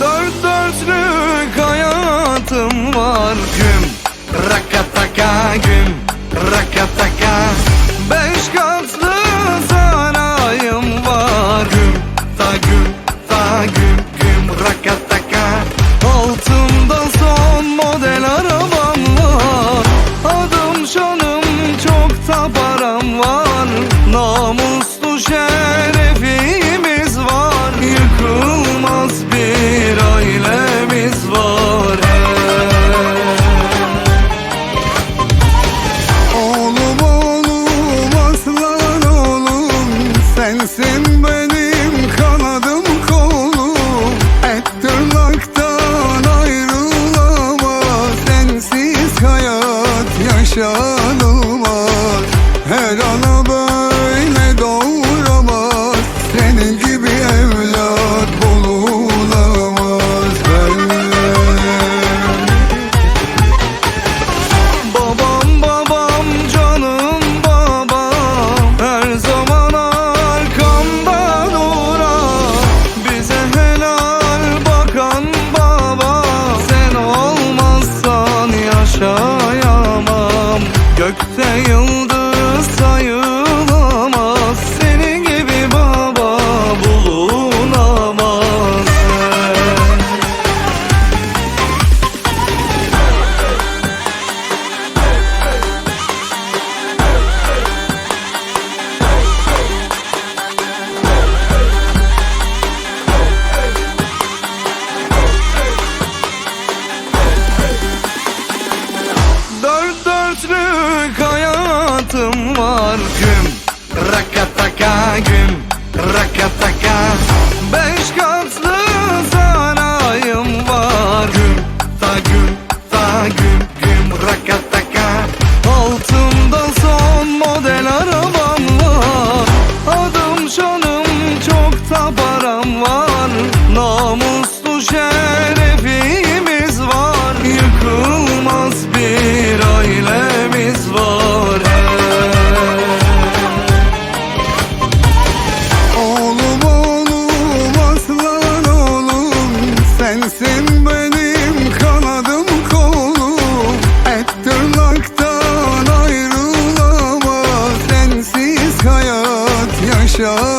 Dört dörtlük hayatım var Güm, raka taka güm. böyle doğuramaz. Senin gibi evlat bululamaz ben Babam babam canım babam. Her zaman arkamdan uğra. Bize helal bakan baba. Sen olmazsan yaşayamam. Gökte yıldız one show.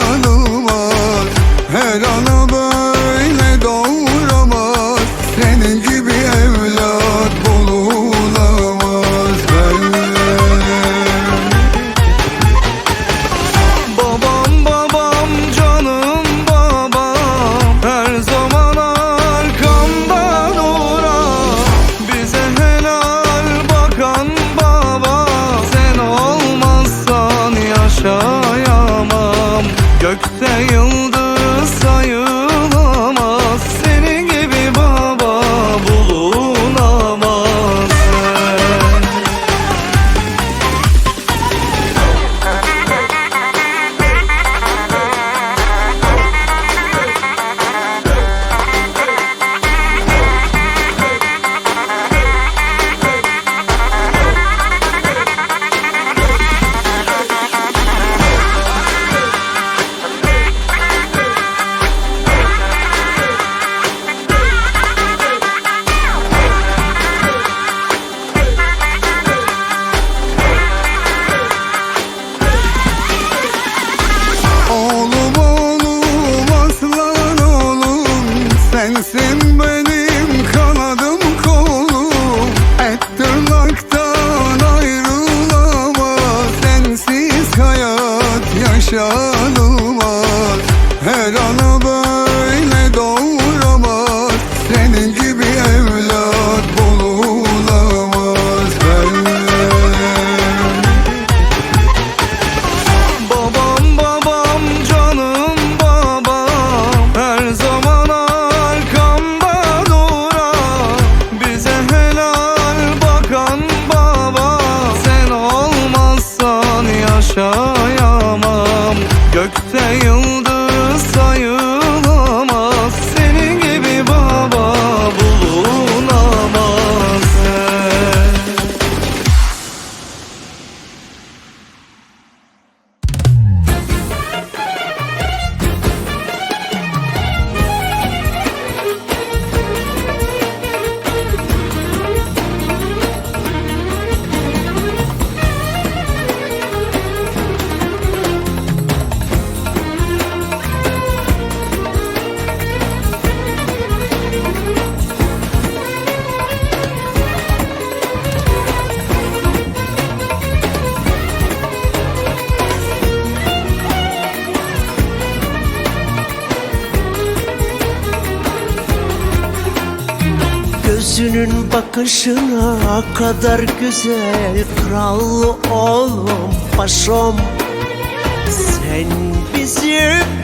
Gözünün bakışına kadar güzel Kral oğlum paşam Sen bizim